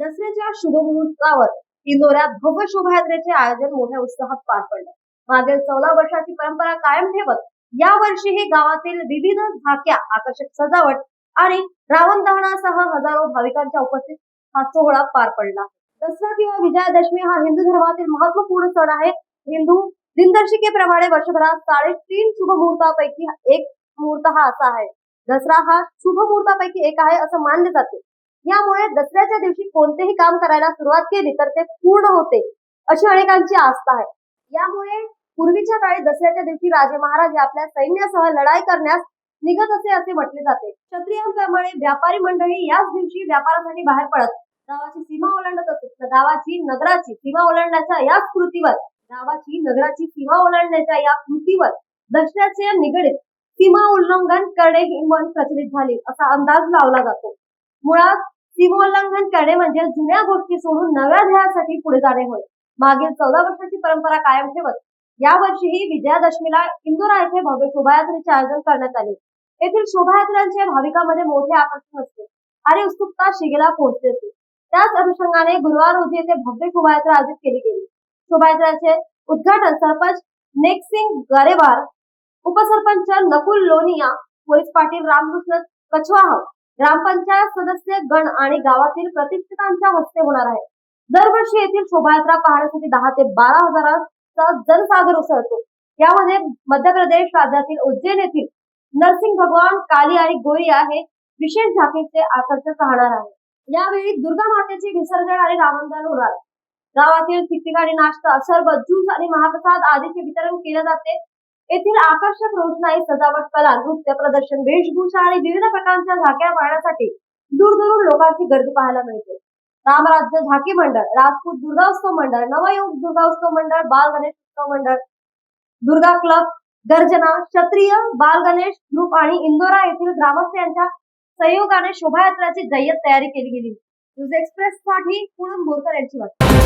दसऱ्याच्या शुभमुहूर्तावर इंदोऱ्यात भव्य शोभायात्रेचे आयोजन मोठ्या उत्साहात पार पडले. मागील चौदा वर्षाची परंपरा कायम ठेवत यावर्षीही गावातील विविध झाक्या आकर्षक सजावट आणि रावण दहनासह हजारो भाविकांच्या उपस्थित हा सोहळा पार पडला. दसरा किंवा विजयादशमी हा हिंदू धर्मातील महत्त्वपूर्ण सण आहे. हिंदू दिनदर्शिकेप्रमाणे वर्षभरात साडेतीन शुभ मुहूर्तापैकी एक मुहूर्त हा असा आहे. दसरा हा शुभ मुहूर्तापैकी एक आहे असं मानले जाते. यामुळे दसऱ्याच्या दिवशी कोणतेही काम करायला सुरुवात केली तर ते पूर्ण होते अशी अनेकांची आस्था आहे. यामुळे पूर्वीच्या काळी दसऱ्याच्या दिवशी राजे महाराजे आपल्या सैन्यासह लढाई करण्यास निघत असे असे म्हटले जाते. क्षत्रियांप्रमाणे व्यापारी मंडळी याच दिवशी व्यापारासाठी बाहेर पडत. गावाची सीमा ओलांडत असत. गावाची नगराची सीमा ओलांडण्याच्या याच कृतीवर गावाची नगराची सीमा ओलांडण्याच्या या कृतीवर दसऱ्याचे निगडीत सीमा उल्लंघन करणे ही मन प्रचलित झाली असा अंदाज लावला जातो. मुळात सीमोल्लंघन करणे म्हणजे जुन्या गोष्टी सोडून नव्या ध्येयासाठी पुढे जाणे होय. मागील चौदा वर्षाची परंपरा कायम ठेवत यावर्षीही विजयादशमीला इंदोरा येथे भव्य शोभायात्रेचे आयोजन करण्यात आले. येथील शोभायात्रांचे भाविकांमध्ये मोठे आकर्षण असते आणि उत्सुकता शिगेला पोहोचते त्याच अनुषंगाने गुरुवार रोजी येथे भव्य शोभायात्रा आयोजित केली गेली. शोभायात्राचे उद्घाटन सरपंच नेकसिंग गरेवार उपसरपंच नकुल लोनिया पोलीस पाटील रामकृष्ण कछवाह ग्रामपंचायत सदस्य गण आणि गावातील प्रतिष्ठितांच्या हस्ते होणार आहे. दरवर्षी येथील शोभायात्रा पाहण्यासाठी दहा ते बारा हजाराचा जनसागर उसळतो. यामध्ये मध्य प्रदेश राज्यातील उज्जैन येथील नरसिंग भगवान काली आणि गोरिया हे विशेष झाकीचे आकर्षक राहणार आहे. यावेळी दुर्गा मातेचे विसर्जन आणि रावणदान होणार आहे. गावातील ठिकठिकाणी नाश्ता सर्व ज्यूस आणि महाप्रसाद आदीचे वितरण केले जाते. येथील आकर्षक रोषणाई सजावट कला नृत्य प्रदर्शन वेशभूषा आणि विविध प्रकारच्या झाक्या पाहण्यासाठी दूरदूरून लोकांची गर्दी पाहायला मिळते. रामराज्य झाकी मंडळ राजपूत दुर्गा उत्सव मंडळ नवयुग दुर्गा उत्सव मंडळ बाल गणेश उत्सव मंडळ दुर्गा क्लब गर्जना क्षत्रिय बाल गणेश ग्रुप आणि इंदोरा येथील ग्रामस्थ यांच्या संयोगाने शोभायात्राची जय्यत तयारी केली गेली. न्यूज एक्सप्रेस साठी पूनम बोरकर यांची बातमी.